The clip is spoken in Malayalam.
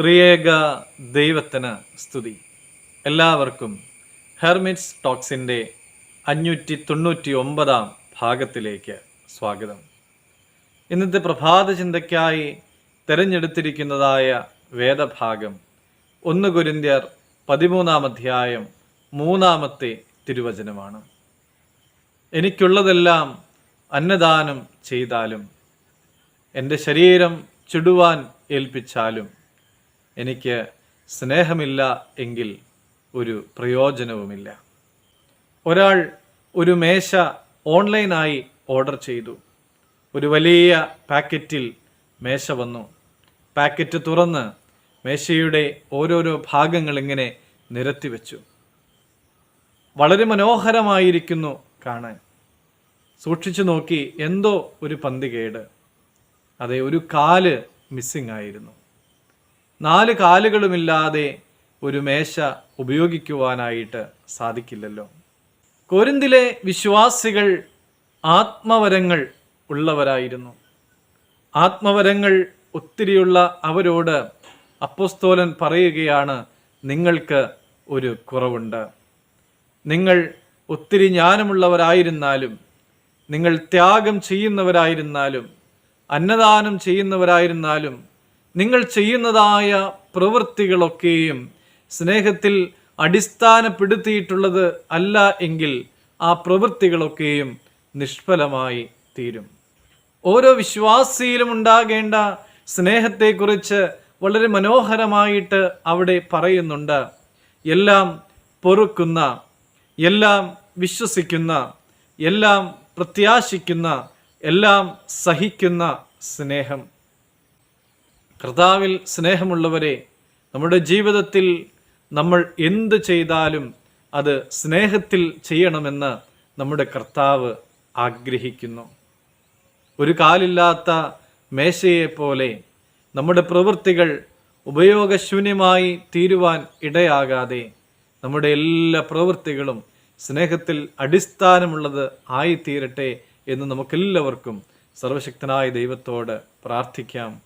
ത്രിയേക ദൈവത്തിന് സ്തുതി. എല്ലാവർക്കും ഹെർമിറ്റ്സ് ടോക്സിന്റെ അഞ്ഞൂറ്റി തൊണ്ണൂറ്റി ഒമ്പതാം ഭാഗത്തിലേക്ക് സ്വാഗതം. ഇന്നത്തെ പ്രഭാത ചിന്തയ്ക്കായി തിരഞ്ഞെടുത്തിരിക്കുന്നതായ വേദഭാഗം ഒന്ന് കുരിന്ത്യർ പതിമൂന്നാം അധ്യായം മൂന്നാമത്തെ തിരുവചനമാണ്. എനിക്കുള്ളതെല്ലാം അന്നദാനം ചെയ്താലും എന്റെ ശരീരം ചുടുവാൻ ഏൽപ്പിച്ചാലും എനിക്ക് സ്നേഹമില്ല എങ്കിൽ ഒരു പ്രയോജനവുമില്ല. ഒരാൾ ഒരു മേശ ഓൺലൈനായി ഓർഡർ ചെയ്തു. ഒരു വലിയ പാക്കറ്റിൽ മേശ വന്നു. പാക്കറ്റ് തുറന്ന് മേശയുടെ ഓരോരോ ഭാഗങ്ങൾ ഇങ്ങനെ നിരത്തി വെച്ചു. വളരെ മനോഹരമായിരിക്കുന്നു കാണാൻ. സൂക്ഷിച്ചു നോക്കി എന്തോ ഒരു പന്തികേട്. അതെ ഒരു കാൽ മിസ്സിംഗ് ആയിരുന്നു. നാല് കാലുകളുമില്ലാതെ ഒരു മേശ ഉപയോഗിക്കുവാനായിട്ട് സാധിക്കില്ലല്ലോ. കൊരിന്തിലെ വിശ്വാസികൾ ആത്മവരങ്ങൾ ഉള്ളവരായിരുന്നു. ആത്മവരങ്ങൾ ഒത്തിരിയുള്ള അവരോട് അപ്പോസ്തോലൻ പറയുകയാണ് നിങ്ങൾക്ക് ഒരു കുറവുണ്ട്. നിങ്ങൾ ഒത്തിരി ജ്ഞാനമുള്ളവരായിരുന്നാലും നിങ്ങൾ ത്യാഗം ചെയ്യുന്നവരായിരുന്നാലും അന്നദാനം ചെയ്യുന്നവരായിരുന്നാലും നിങ്ങൾ ചെയ്യുന്നതായ പ്രവൃത്തികളൊക്കെയും സ്നേഹത്തിൽ അടിസ്ഥാനപ്പെടുത്തിയിട്ടുള്ളത് അല്ല എങ്കിൽ ആ പ്രവൃത്തികളൊക്കെയും നിഷ്ഫലമായി തീരും. ഓരോ വിശ്വാസിയിലും ഉണ്ടാകേണ്ട സ്നേഹത്തെക്കുറിച്ച് വളരെ മനോഹരമായിട്ട് അവിടെ പറയുന്നുണ്ട്. എല്ലാം പൊറുക്കുന്ന എല്ലാം വിശ്വസിക്കുന്ന എല്ലാം പ്രത്യാശിക്കുന്ന എല്ലാം സഹിക്കുന്ന സ്നേഹം. കർത്താവിൽ സ്നേഹമുള്ളവരെ നമ്മുടെ ജീവിതത്തിൽ നമ്മൾ എന്ത് ചെയ്താലും അത് സ്നേഹത്തിൽ ചെയ്യണമെന്ന് നമ്മുടെ കർത്താവ് ആഗ്രഹിക്കുന്നു. ഒരു കാലില്ലാത്ത മേശയെ പോലെ നമ്മുടെ പ്രവൃത്തികൾ ഉപയോഗശൂന്യമായി തീരുവാൻ ഇടയാകാതെ നമ്മുടെ എല്ലാ പ്രവൃത്തികളും സ്നേഹത്തിൽ അടിസ്ഥാനമുള്ളത് ആയിത്തീരട്ടെ എന്ന് നമുക്കെല്ലാവർക്കും സർവശക്തനായ ദൈവത്തോട് പ്രാർത്ഥിക്കാം.